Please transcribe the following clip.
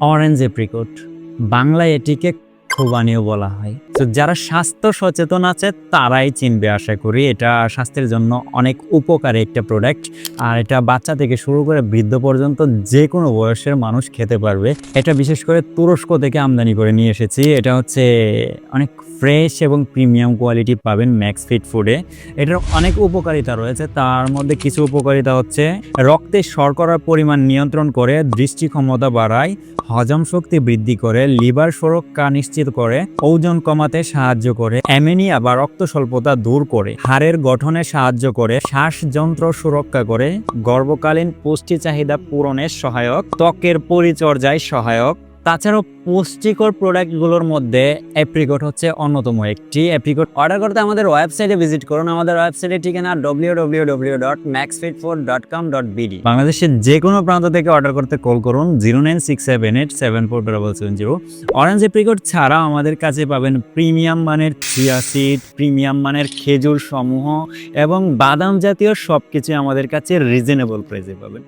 Orange apricot. বাংলায় এটিকে খুবানিও বলা হয়। তো যারা স্বাস্থ্য সচেতন আছে, তারাই চিনবে আশা করি। এটা স্বাস্থ্যের জন্য অনেক উপকারী একটা প্রোডাক্ট আর এটা বাচ্চা থেকে শুরু করে বৃদ্ধ পর্যন্ত যে কোনো বয়সের মানুষ খেতে পারবে। এটা বিশেষ করে তুরস্ক থেকে আমদানি করে নিয়ে এসেছি। এটা হচ্ছে অনেক ফ্রেশ এবং প্রিমিয়াম কোয়ালিটি পাবেন ম্যাক্স ফিট ফুডে এটার অনেক উপকারিতা রয়েছে। তার মধ্যে কিছু উপকারিতা হচ্ছে, রক্তে শর্করার পরিমাণ নিয়ন্ত্রণ করে, দৃষ্টি ক্ষমতা বাড়ায়, হজম শক্তি বৃদ্ধি করে, লিভার সুরক্ষা নিশ্চিত করে, ওজন কমাতে সাহায্য করে, অ্যামেনিয়া বা রক্ত স্বল্পতা দূর করে, হাড়ের গঠনে সাহায্য করে, শ্বাসযন্ত্র সুরক্ষা করে, গর্ভকালীন পুষ্টি চাহিদা পূরণের সহায়ক, ত্বকের পরিচর্যায় সহায়ক। তাছাড়াও পুষ্টিকর প্রোডাক্টগুলোর মধ্যে অ্যাপ্রিকট হচ্ছে অন্যতম একটি অ্যাপ্রিকট অর্ডার করতে আমাদের ওয়েবসাইটে ভিজিট করুন। আমাদের ওয়েবসাইটের ঠিকানা W W W dot dot com dot BD বাংলাদেশের যে কোনো প্রান্ত থেকে অর্ডার করতে কল করুন zero nine six seven eight seven four double seven zero orange apricot ছাড়াও আমাদের কাছে পাবেন প্রিমিয়াম মানের চিয়া সিড প্রিমিয়াম মানের খেজুর সমূহ এবং বাদাম জাতীয় সব কিছু আমাদের কাছে রিজনেবল প্রাইসে পাবেন।